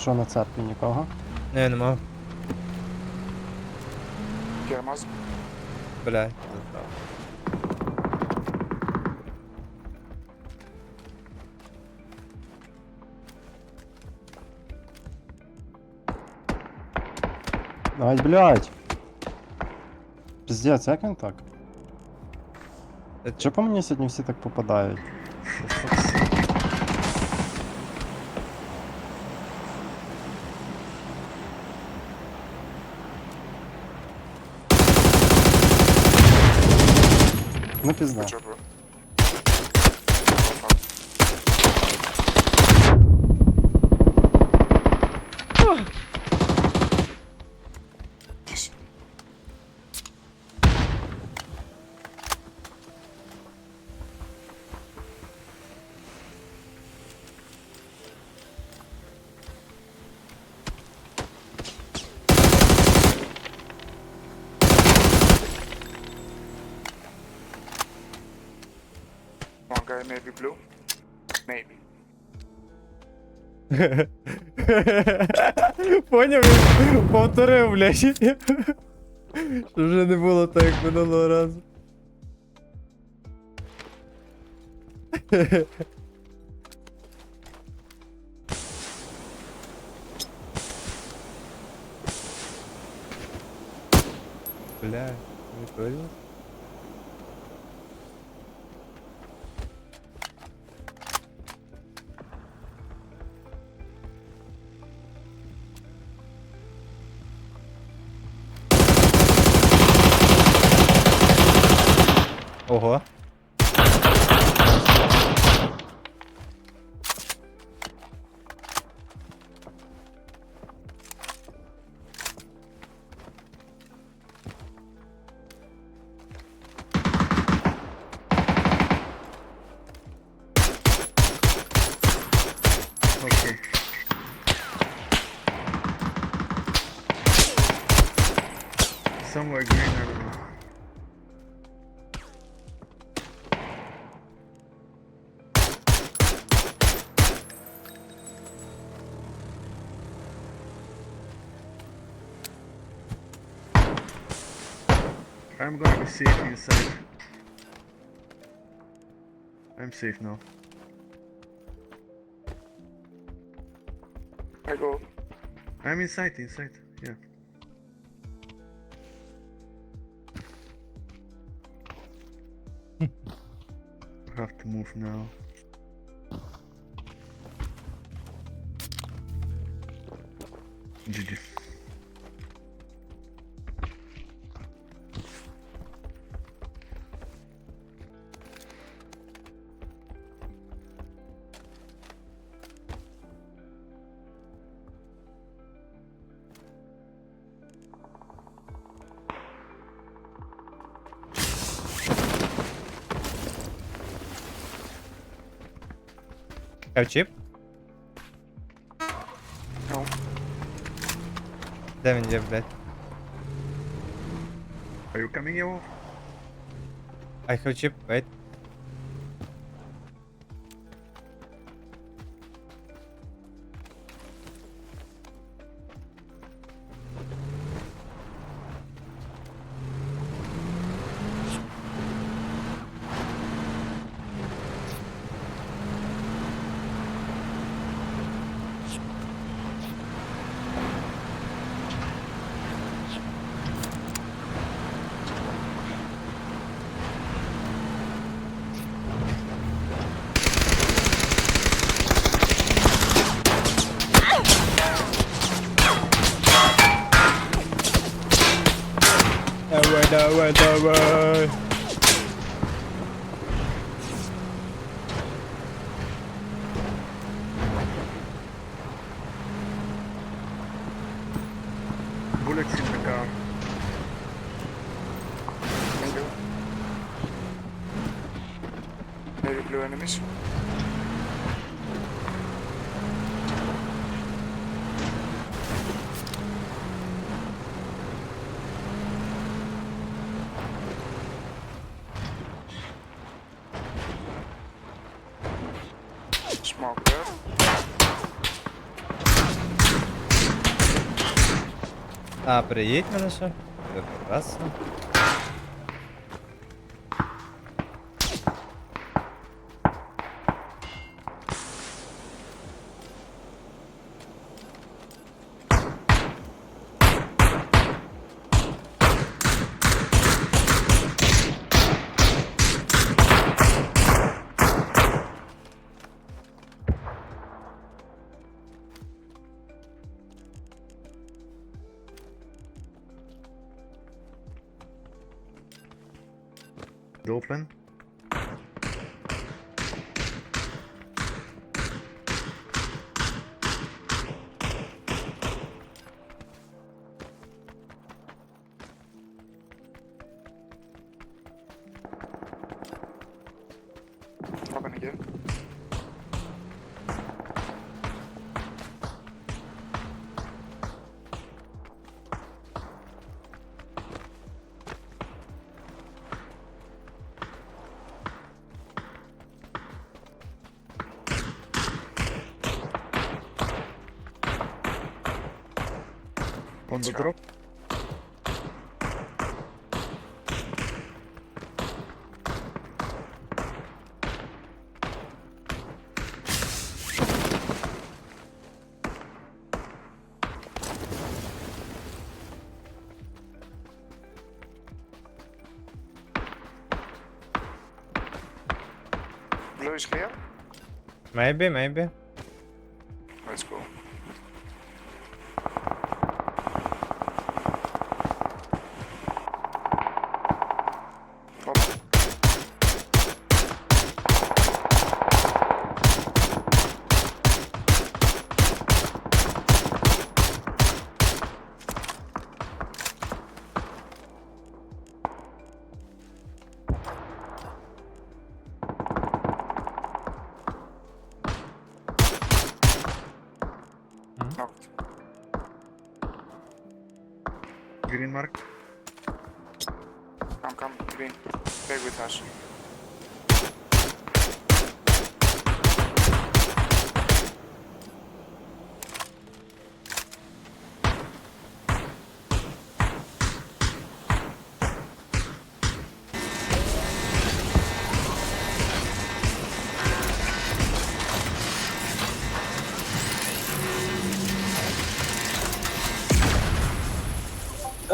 Що на церкві нікого? Не, нема. Кермаз. Блядь. Ай, блядь. Пиздец, як він так? Це- Чого по мені сьогодні всі так попадають? Ну пізда. Good job, Guy maybe blue. Maybe. Поняв, він блядь. Вже не було так, як минулого разу. Бля, прикольно. Ого. Okay. Somewhere green, I'm gonna be safe inside. I'm safe now. I go. I'm inside, inside, yeah. have to move now. GG. Кавчіп? No. Де він є, блядь? Are you coming, Evo? I have chip, wait. Давай, tövbe tövbe. Bullet in the car. Thank you. Very blue enemies. А, приїдь мене ще. Прекрасно. Open On the Sure. drop. Blue is clear. Maybe, maybe.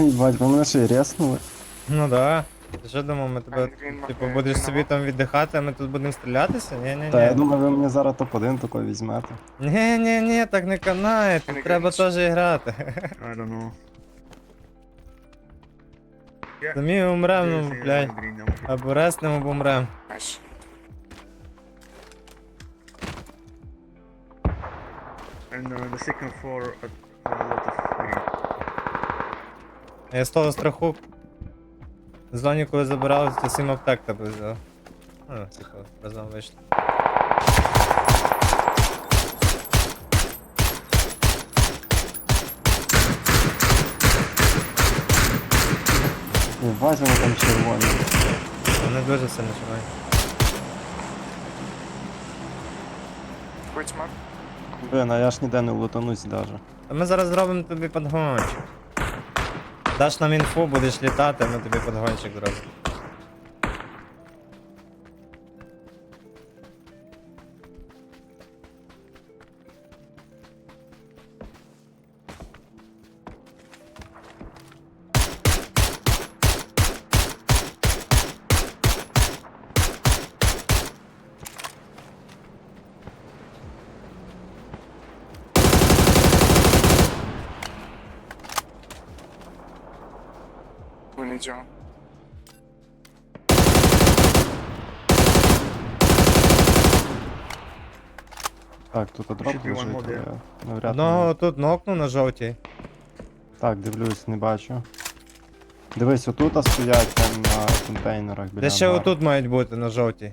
Ай, бать, ви мене ще й реснули. Ну да. Ти що думав, ми тебе. Типу, будеш собі там віддихати, а ми тут будемо стрілятися? Ні, ні, Та я думаю, ви мені зараз топ-1 тако візьмете. Ні, ні, ні, так не канає, Не тут треба теж грати. I don't know. Самі умрем, ну, блядь. Або реснемо, або умрем. And uh, the second floor at a lot of green. Я з того страху. Зоні, коли забирав, то сім аптек тебе взяв. Ну, типу, разом вийшли. Бать, вони там червоні. Вони дуже сильно. Quit smart. Блин, а я ж ніде не лутанусь даже. Та ми зараз зробимо тобі подгончик. Даш нам інфу, будеш літати, ми тобі подгончик зробимо. We. Так, тут дроп Should be one лежить, але there. я навряд Одного тут нокну на жовтій. Так, дивлюсь, не бачу. Дивись, отут стоять там на контейнерах біля Де ще ангару. отут мають бути на жовтій.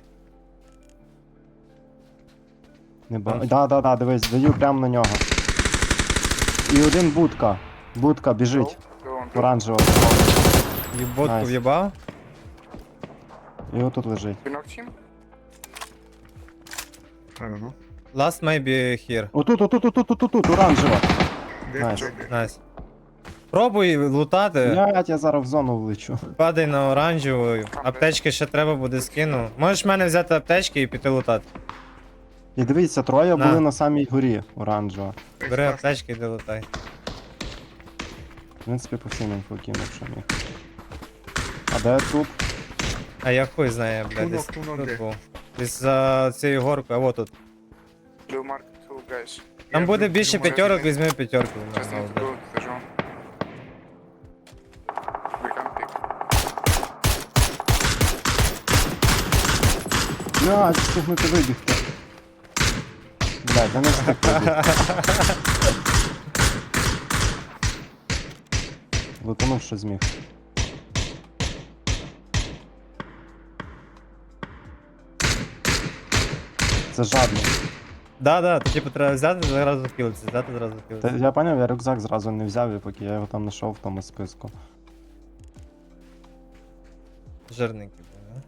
Не ба... Там. Да, да, да, дивись, даю прямо на нього. І один будка. Будка біжить. Оранжева. Єботку Найс. в'єбав. І отут лежить. You knocked him? I don't know. Last maybe here. Отут, отут, отут, отут, отут, оранжева. Dead, Nice. Найс. Пробуй лутати, Блять, я зараз в зону влечу. падай на оранжеву, аптечки ще треба буде скину. Можеш в мене взяти аптечки і піти лутати. І дивіться, троє На. були на самій горі оранжево. Бери аптечки і йди лутай. В принципі, по всім інфу кинув, що міг. А де тут? А я хуй знаю, блядь, десь тунок тут де? був. Десь за цією горкою, а вот тут. Blue mark two guys. Там буде більше п'ятерок, візьми п'ятерку. Just need to go zone. We can pick. Блять, встигнути вибігти. Блять, я не встиг вибігти. Лутонув, що зміг. Це жадно. Да, да, то типу треба взяти зразу хілитися, взяти зразу Та я поняв, я рюкзак зразу не взяв, і поки я його там знайшов в тому списку. Жирненький, да?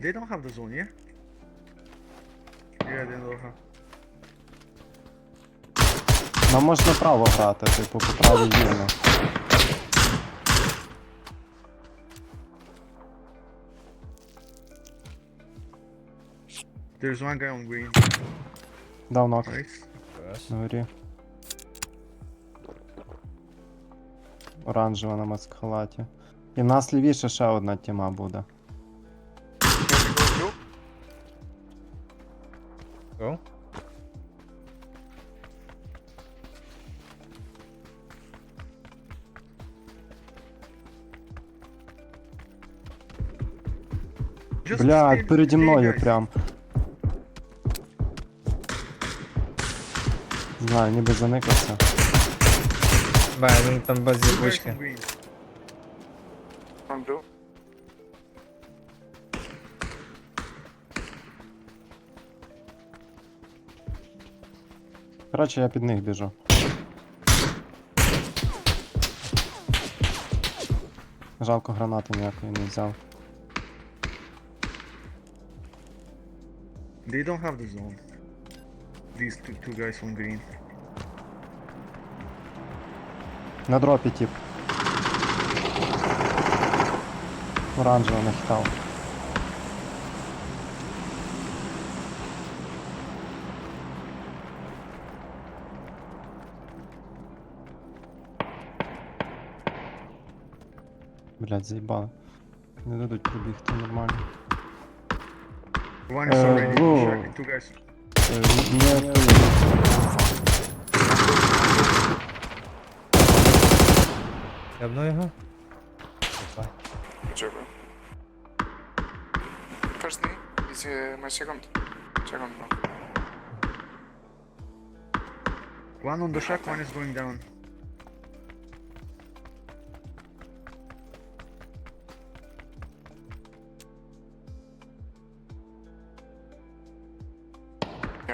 They don't have the zone, yeah? Yeah, they don't have. Нам можна право грати, типу, по правій вільно. There's one guy on green. Дав нок Nice. Хорош. на горі. Оранжева на маскхалаті. І в нас лівіше ще одна тіма буде. Can we go blue? Go. Just stay- Блядь, переді stay, мною guys. прям. Знаю, ніби заникався. Бе, він там без blue? Коротше, я під них біжу. Жалко гранати ніякої не взяв. They don't have the zone. These two, two guys on green. На дропі тип. Оранжево нахитав. Блять, заїбали. Не дадуть пробігти нормально. One is Uh, already bro. shack- Two guys. Е, Не, той. Ябну його. Опа. Good job, bro. First knee is uh, my second. Second knock. One on the shack, one is going down.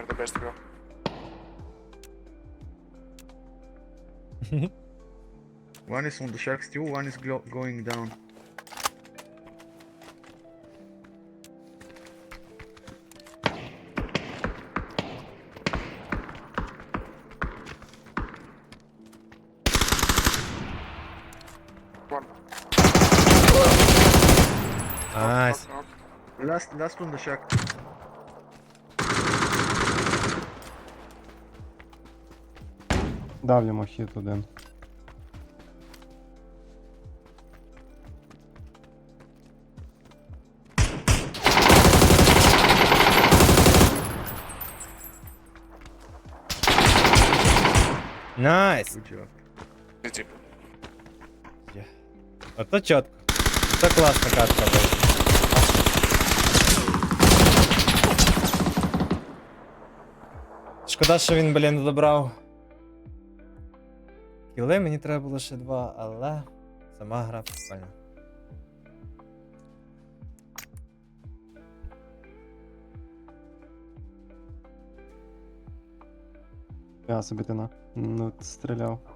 the best girl. one is on the shark's too, one is going down. Nice. Last, last on the shark. Дав йому хід один. Найс. Bro. Ото чітко. Це класна катка була. Шкода, що він, блін, не добрав. Кіли мені треба було ще два, але сама гра прикольна. Я собі ти на ну, стріляв.